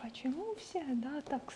Почему всегда так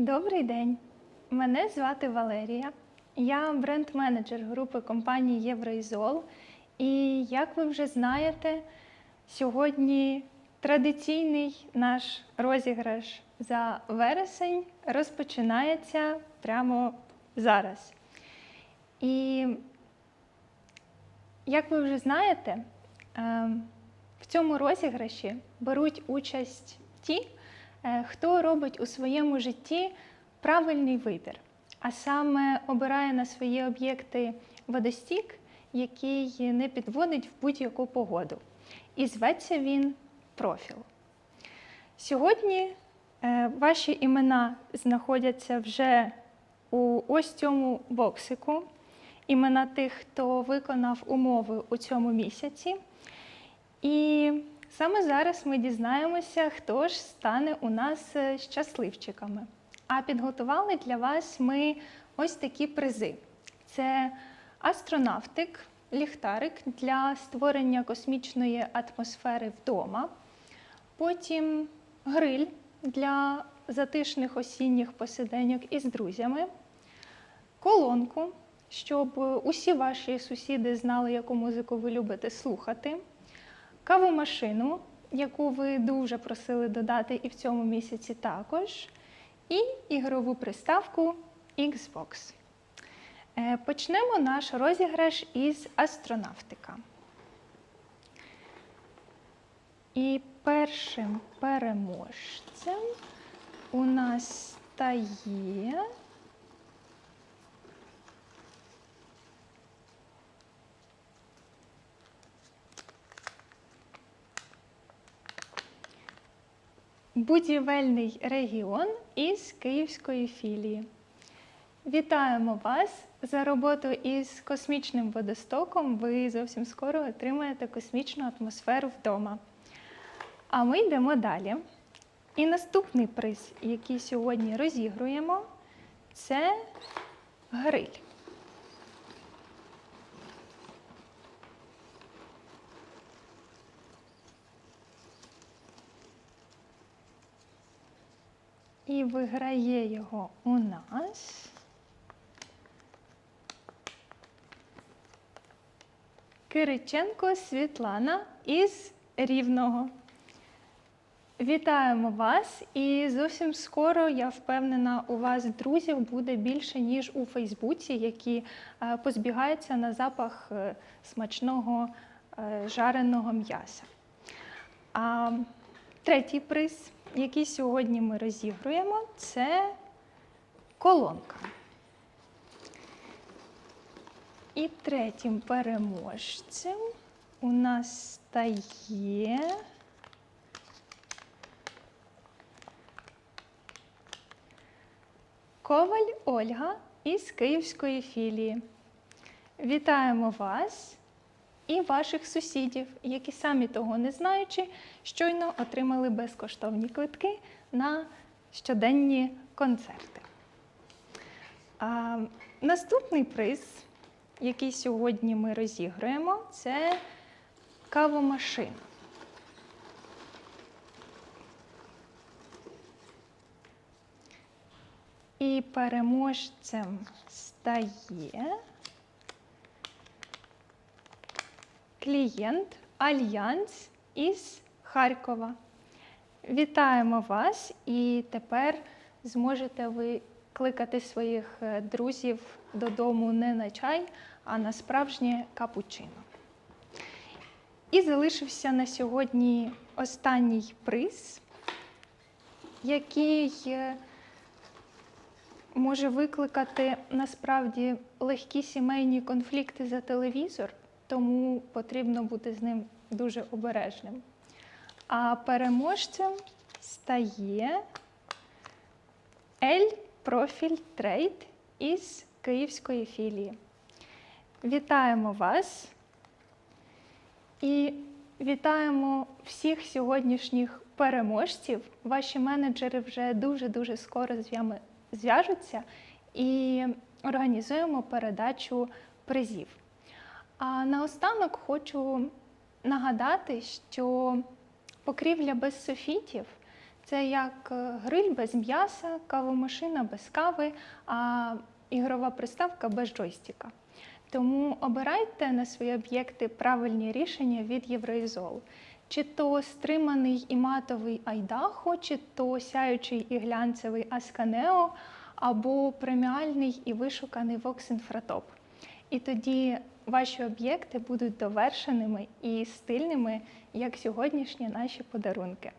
Добрий день. Мене звати Валерія. Я бренд-менеджер групи компанії Євроізол. І як ви вже знаєте, сьогодні традиційний наш розіграш за вересень розпочинається прямо зараз. І як ви вже знаєте, е, в цьому розіграші беруть участь ті, хто робить у своєму житті правильний вибір, а саме обирає на свої об'єкти водостік, який не підводить в будь-яку погоду. І зветься він профіл. Сьогодні е, ваші імена знаходяться вже у ось цьому боксику. Імена тих, хто виконав умови у цьому місяці. І саме зараз ми дізнаємося, хто ж стане у нас е, щасливчиками. А підготували для вас ми ось такі призи: це астронавтик, ліхтарик для створення космічної атмосфери вдома. Потім гриль для затишних осінніх посиденьок із друзями, колонку, щоб усі ваші сусіди знали, яку музику ви любите слухати, кавомашину, яку ви дуже просили додати і в цьому місяці також, і ігрову приставку Xbox. Е, Почнемо наш розіграш із астронавтика. І першим переможцем у нас стає будівельний регіон із Київської філії. Вітаємо вас за роботу із космічним водостоком. Ви зовсім скоро отримаєте космічну атмосферу вдома. А ми йдемо далі. І наступний приз, який сьогодні розігруємо, це гриль. І виграє його у нас. Кириченко Світлана із Рівного. Вітаємо вас! І зовсім скоро, я впевнена, у вас друзів буде більше, ніж у Фейсбуці, які е, позбігаються на запах е, смачного е, жареного м'яса. А третій приз, який сьогодні ми розігруємо, це колонка. І третім переможцем у нас стає Коваль Ольга із Київської філії. Вітаємо вас і ваших сусідів, які самі того не знаючи, щойно отримали безкоштовні квитки на щоденні концерти. А, наступний приз, який сьогодні ми розіграємо, це кавомашина. І переможцем стає клієнт Альянс із Харкова. Вітаємо вас! І тепер зможете ви кликати своїх е, друзів додому не на чай, а на справжнє капучино. І залишився на сьогодні останній приз, який е, може викликати насправді легкі сімейні конфлікти за телевізор, тому потрібно бути з ним дуже обережним. А переможцем стає Ель Профіль Трейд із Київської філії. Вітаємо вас і вітаємо всіх сьогоднішніх переможців. Ваші менеджери вже дуже-дуже скоро з вами зв'яжуться і організуємо передачу призів. А наостанок хочу нагадати, що покрівля без софітів Це як е, гриль без м'яса, кавомашина без кави, а ігрова приставка без джойстика. Тому обирайте на свої об'єкти правильні рішення від Євроізол. Чи то стриманий і матовий Айдахо, чи то сяючий і глянцевий Асканео, або преміальний і вишуканий Infratop. І тоді ваші об'єкти будуть довершеними і стильними, як сьогоднішні наші подарунки.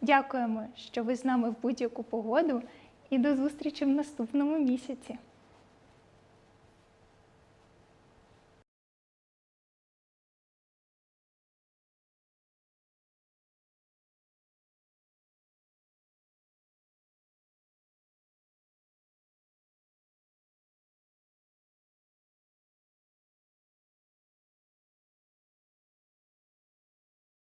Дякуємо, що ви з нами в будь-яку погоду, і до зустрічі в наступному місяці.